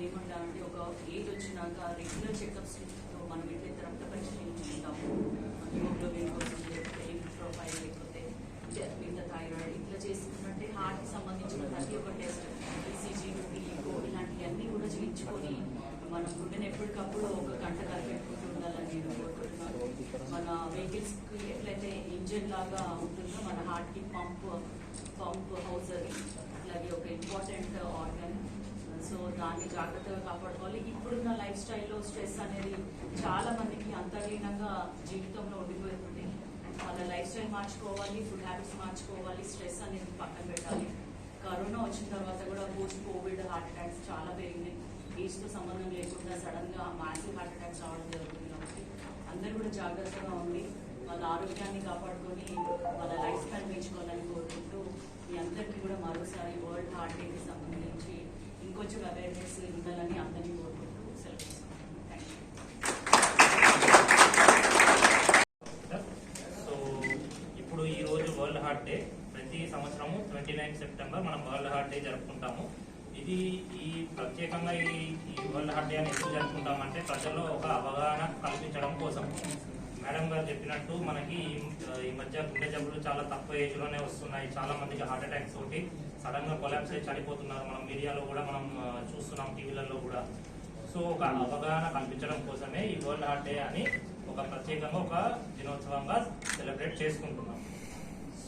ఏమంటా అంటే ఒక ఏజ్ వచ్చినాక రెగ్యులర్ చెకప్స్తో మనం ఎట్లయితే రక్త పరీక్ష చేయించుకుంటాము హిమోగ్లోబిన్ కోసం లేకపోతే ప్రొఫైల్ లేకపోతే మిగతా థైరాయిడ్ ఇట్లా చేసుకున్నట్టే హార్ట్కి సంబంధించిన ప్రతి ఒక్క టెస్ట్ ఈసీజీ ఈకో ఇలాంటివన్నీ కూడా చేయించుకొని మన ఫుడ్ని ఎప్పటికప్పుడు ఒక గంట కలిపెట్టుకుంటూ ఉండాలని నేను కోరుకుంటున్నాను మన వెహికల్స్కి ఎట్లయితే ఇంజిన్ లాగా ఉంటుందో మన హార్ట్కి పంప్ పంప్ హౌస్ అది ఒక ఇంపార్టెంట్ ఆర్గన్ సో దాన్ని జాగ్రత్తగా కాపాడుకోవాలి. ఇప్పుడున్న లైఫ్ స్టైల్లో స్ట్రెస్ అనేది చాలా మందికి అంతర్లీనంగా జీవితంలో ఉండిపోతుంది వాళ్ళ లైఫ్ స్టైల్ మార్చుకోవాలి ఫుడ్ హ్యాబిట్స్ మార్చుకోవాలి స్ట్రెస్ అనేది పక్కన పెట్టాలి. కరోనా వచ్చిన తర్వాత కూడా పోస్ట్ కోవిడ్ హార్ట్ అటాక్స్ చాలా పెరిగినాయి. ఏజ్తో సంబంధం లేకుండా సడన్గా మాసివ్ హార్ట్ అటాక్స్ రావడం జరుగుతుంది కాబట్టి అందరూ కూడా జాగ్రత్తగా ఉండి వాళ్ళ ఆరోగ్యాన్ని కాపాడుకొని వాళ్ళ లైఫ్ స్టైల్ పెంచుకోవాలని కోరుకుంటూ మీ అందరికీ కూడా మరోసారి వరల్డ్ హార్ట్ డేకి సంబంధించి ఇంకొంచెం అవేర్నెస్ ఉండాలని అందరినీ కోరుకుంటూ సెలవు సో ఇప్పుడు ఈ రోజు వరల్డ్ హార్ట్ డే ప్రతి సంవత్సరము ట్వంటీ నైన్ సెప్టెంబర్ మనం వరల్డ్ హార్ట్ డే జరుపుకుంటాము. ఇది ఈ ప్రత్యేకంగా ఈ ఈ వరల్డ్ హార్ట్ డే అని ఎందుకు జరుపుకుంటామంటే ప్రజల్లో ఒక అవగాహన కల్పించడం కోసం. మేడం గారు చెప్పినట్టు మనకి ఈ- మధ్య గుండె జబ్బులు చాలా తక్కువ ఏజ్లోనే వస్తున్నాయి. చాలా మందికి హార్ట్ అటాక్స్ తోటి సడన్గా కొలాప్స్ అయి చనిపోతున్నారు. మనం మీడియాలో కూడా మనం చూస్తున్నాం టీవీలలో కూడా. సో ఒక అవగాహన కల్పించడం కోసమే ఈ వరల్డ్ హార్ట్ డే అని ఒక ప్రత్యేకంగా ఒక దినోత్సవంగా సెలబ్రేట్ చేసుకుంటున్నాం.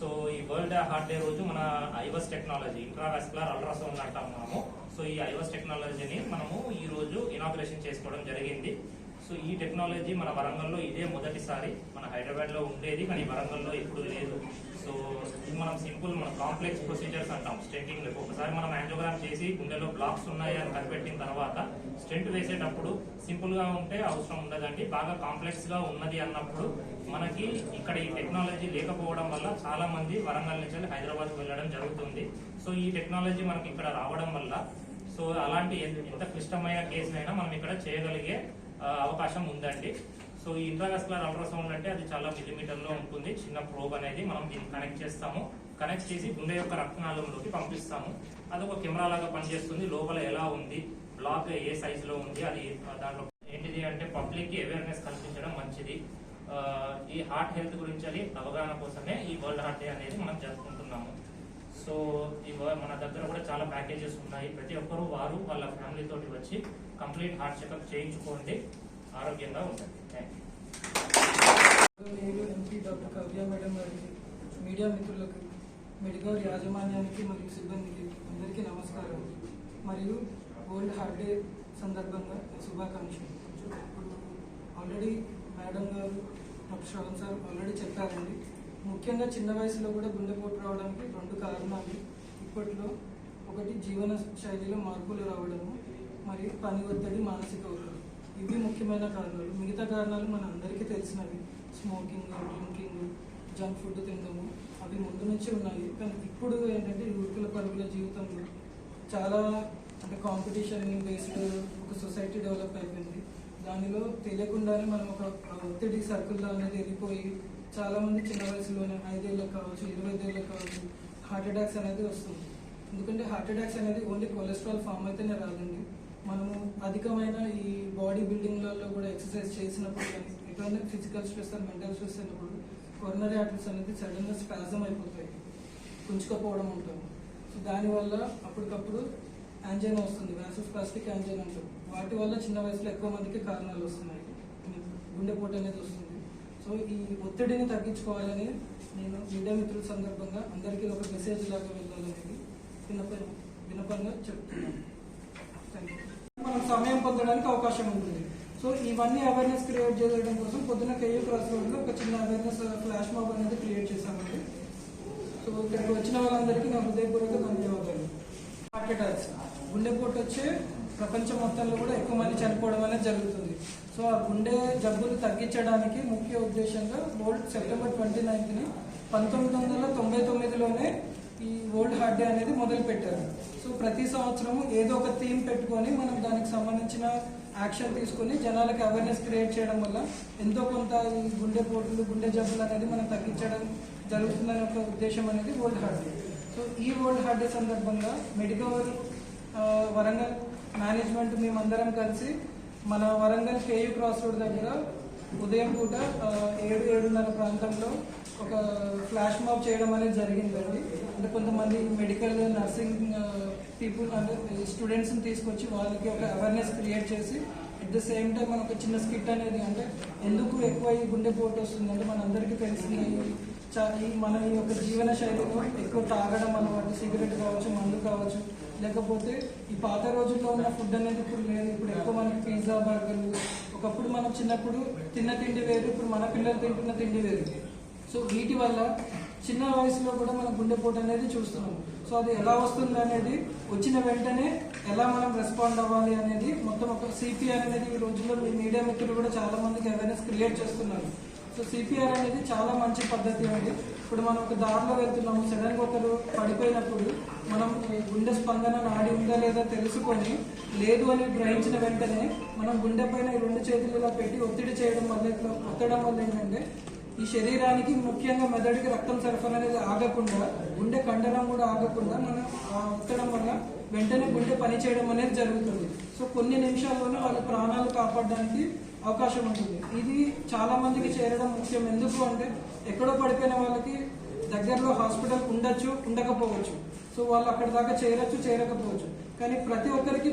సో ఈ వరల్డ్ హార్ట్ డే రోజు మన ఐవస్ టెక్నాలజీ ఇంట్రావాస్కులర్ అల్ట్రాసౌండ్ అంటాం మనము. సో ఈ ఐవస్ టెక్నాలజీని మనము ఈ రోజు ఇనాగ్రేషన్ చేసుకోవడం జరిగింది. సో ఈ టెక్నాలజీ మన వరంగల్లో ఇదే మొదటిసారి మన హైదరాబాద్లో ఉండేది కానీ వరంగల్లో ఇప్పుడు లేదు. సో ఇది మనం సింపుల్ మన కాంప్లెక్స్ ప్రొసీజర్స్ అంటాం స్టెంటింగ్ ఒకసారి మనం యాంజోగ్రామ్ చేసి గుండెలో బ్లాక్స్ ఉన్నాయి అని కనిపెట్టిన తర్వాత స్టెంట్ వేసేటప్పుడు సింపుల్గా ఉంటే అవసరం ఉండదండి బాగా కాంప్లెక్స్గా ఉన్నది అన్నప్పుడు మనకి ఇక్కడ ఈ టెక్నాలజీ లేకపోవడం వల్ల చాలా మంది వరంగల్ నుంచి హైదరాబాద్ వెళ్ళడం జరుగుతుంది. సో ఈ టెక్నాలజీ మనకి ఇక్కడ రావడం వల్ల సో అలాంటి ఎంత ఎంత క్లిష్టమైన కేసునైనా మనం ఇక్కడ చేయగలిగే అవకాశం ఉందండి. సో ఈ ఇంట్రావెస్కులర్ అల్ట్రాసౌండ్ అంటే అది చాలా మిల్లీమీటర్లో ఉంటుంది. చిన్న ప్రోబ్ అనేది మనం దీన్ని కనెక్ట్ చేస్తాము. కనెక్ట్ చేసి గుండె యొక్క రక్తనాళంలోకి పంపిస్తాము. అది ఒక కెమెరా లాగా పనిచేస్తుంది. లోపల ఎలా ఉంది? బ్లాక్ ఏ సైజ్లో ఉంది? అది దాంట్లో ఏంటిది అంటే పబ్లిక్కి అవేర్నెస్ కల్పించడం మంచిది. ఈ హార్ట్ హెల్త్ గురించి అది అవగాహన కోసమే ఈ వరల్డ్ హార్ట్ డే అనేది మనం జరుపుకుంటున్నాము. సో మన దగ్గర కూడా చాలా ప్యాకేజెస్ ఉన్నాయి. ప్రతి ఒక్కరూ వారు వాళ్ళ ఫ్యామిలీ తోటి వచ్చి కంప్లీట్ హార్ట్ చెకప్ చేయించుకోండి. ఆరోగ్యంగా ఉండండి. Thank you MP doctor Kavya madam గారికి మీడియా మిత్రులకు మెడికల్ యాజమాన్యానికి మరియు సిబ్బందికి అందరికీ నమస్కారం. మరియు వరల్డ్ హార్ట్ డే సందర్భంగా శుభాకాంక్షలు. ఇప్పుడు ఆల్రెడీ మేడం గారు డాక్టర్ శ్రవణ్ సార్ ఆల్రెడీ చెప్పారండి. ముఖ్యంగా చిన్న వయసులో కూడా గుండెపోటు రావడానికి రెండు కారణాలు. ఇప్పట్లో ఒకటి జీవన శైలిలో మార్పులు రావడము మరియు పని ఒత్తిడి మానసిక ఒత్తిడి. ఇవి ముఖ్యమైన కారణాలు. మిగతా కారణాలు మన అందరికీ తెలిసినవి. స్మోకింగ్ డ్రింకింగ్ జంక్ ఫుడ్ తినడము అవి ముందు నుంచి ఉన్నాయి. కానీ ఇప్పుడు ఏంటంటే యువకుల పరుగుల జీవితంలో చాలా అంటే కాంపిటీషన్ బేస్డ్ ఒక సొసైటీ డెవలప్ అయిపోయింది. దానిలో తెలియకుండానే మనం ఒక ఒత్తిడి సర్కిల్లో అనేది వెళ్ళిపోయి చాలా మంది చిన్న వయసులోనే ఐదేళ్ళకి కావచ్చు ఇరవై ఐదేళ్ళకి కావచ్చు హార్ట్ అటాక్స్ అనేది వస్తుంది. ఎందుకంటే హార్ట్ అటాక్స్ అనేది ఓన్లీ కొలెస్ట్రాల్ ఫామ్ అయితేనే రాదండి. మనము అధికమైన ఈ బాడీ బిల్డింగ్లలో కూడా ఎక్సర్సైజ్ చేసినప్పుడు కానీ ఎటువంటి physical stress and mental stress అయినప్పుడు కొరనరీ ఆర్టరీస్ అనేది సడన్గా స్పాజం అయిపోతాయి. కుంచుకపోవడం ఉంటుంది సో దానివల్ల అప్పటికప్పుడు యాంజైనా వస్తుంది. వ్యాసస్ ప్లాస్టిక్ యాంజైనా అంటారు వాటి వల్ల చిన్న వయసులో ఎక్కువ మందికి కారణాలు వస్తున్నాయి. గుండెపోటు అనేది వస్తుంది. సో ఈ ఒత్తిడిని తగ్గించుకోవాలని నేను మీడియా మిత్రుల సందర్భంగా అందరికీ ఒక మెసేజ్ లాగా వెళ్ళాలనేది వినప వినపంగా చెప్తున్నాను. మనం సమయం పొందడానికి అవకాశం ఉంటుంది. సో ఇవన్నీ అవేర్నెస్ క్రియేట్ చేయడం కోసం పొద్దున కేయూ క్రాస్ రోడ్లో ఒక చిన్న అవేర్నెస్ ఫ్లాష్ మాబ్ అనేది క్రియేట్ చేశామండి సో ఇక్కడికి వచ్చిన వాళ్ళందరికీ నా హృదయపూర్వక ధన్యవాదాలు. హార్ట్ అటాక్స్ గుండెపోటు వచ్చే ప్రపంచం మొత్తంలో కూడా ఎక్కువ మంది చనిపోవడం అనేది జరుగుతుంది. సో ఆ గుండె జబ్బులు తగ్గించడానికి ముఖ్య ఉద్దేశంగా వరల్డ్ సెప్టెంబర్ ట్వంటీ నైన్త్ని పంతొమ్మిది వందల తొంభై తొమ్మిదిలోనే ఈ వరల్డ్ హార్ట్ డే అనేది మొదలు పెట్టారు సో ప్రతి సంవత్సరం ఏదో ఒక థీమ్ పెట్టుకొని మనం దానికి సంబంధించిన యాక్షన్ తీసుకొని జనాలకు అవేర్నెస్ క్రియేట్ చేయడం వల్ల ఎంతో కొంత ఈ గుండె పోటులు గుండె జబ్బులు అనేది మనం తగ్గించడం జరుగుతుందనే ఒక ఉద్దేశం అనేది వరల్డ్ హార్ట్ డే. సో ఈ వరల్డ్ హార్ట్ డే సందర్భంగా మెడికవర్ వరంగల్ మేనేజ్మెంట్ మేమందరం కలిసి మన వరంగల్ కేయూ క్రాస్ రోడ్ దగ్గర ఉదయం పూట ఏడు ఏడున్నర ప్రాంతంలో ఒక ఫ్లాష్ మాబ్ చేయడం అనేది జరిగిందండి. అంటే కొంతమంది మెడికల్ నర్సింగ్ పీపుల్ అంటే స్టూడెంట్స్ని తీసుకొచ్చి వాళ్ళకి ఒక అవేర్నెస్ క్రియేట్ చేసి అట్ ద సేమ్ టైం మనకు ఒక చిన్న స్కిట్ అనేది అంటే ఎందుకు ఎక్కువ ఈ గుండెపోటు వస్తుంది అంటే మనందరికీ తెలిసిన ఈ చా- ఈ మన ఈ యొక్క జీవన శైలిలో ఎక్కువ తాగడం అనమాట సిగరెట్ కావచ్చు మందు కావచ్చు. లేకపోతే ఈ పాత రోజుల్లో ఉన్న ఫుడ్ అనేది ఇప్పుడు లేదు. ఇప్పుడు ఎక్కువ మనకి పిజ్జా బర్గర్లు. ఒకప్పుడు మనం చిన్నప్పుడు తిన్న తిండి వేరు ఇప్పుడు మన పిల్లలు తింటున్న తిండి వేరు. సో వీటి వల్ల చిన్న వయసులో కూడా మన గుండెపోటు అనేది చూస్తున్నాం. సో అది ఎలా వస్తుంది అనేది వచ్చిన వెంటనే ఎలా మనం రెస్పాండ్ అవ్వాలి అనేది మొత్తం ఒక సిపిఆర్ అనేది ఈ రోజుల్లో మీ మీడియా మిత్రులు కూడా చాలా మందికి అవేర్నెస్ క్రియేట్ చేస్తున్నారు. సో సిపిఆర్ అనేది చాలా మంచి పద్ధతి అండి. ఇప్పుడు మనం ఒక దారిలో వెళ్తున్నాము సడన్గా ఒకరు పడిపోయినప్పుడు మనం గుండె స్పందన నాడి ఉందా లేదా తెలుసుకొని లేదు అని గ్రహించిన వెంటనే మనం గుండె పైన రెండు చేతులు ఇలా పెట్టి ఒత్తిడి చేయడం వల్ల ఇట్లా ఒత్తడం వల్ల ఏంటంటే ఈ శరీరానికి ముఖ్యంగా మెదడుకి రక్తం సరఫరా అనేది ఆగకుండా గుండె కండనం కూడా ఆగకుండా మనం ఆ ఒత్తడం వల్ల వెంటనే గుండె పని చేయడం అనేది జరుగుతుంది. సో కొన్ని నిమిషాల్లోనే వాళ్ళ ప్రాణాలు కాపాడడానికి అవకాశం ఉంటుంది. ఇది చాలా మందికి చేరడం ముఖ్యం. ఎందుకు అంటే ఎక్కడో పడిపోయిన వాళ్ళకి దగ్గరలో హాస్పిటల్ ఉండొచ్చు ఉండకపోవచ్చు. సో వాళ్ళు అక్కడ దాకా చేరొచ్చు చేరకపోవచ్చు. కానీ ప్రతి ఒక్కరికి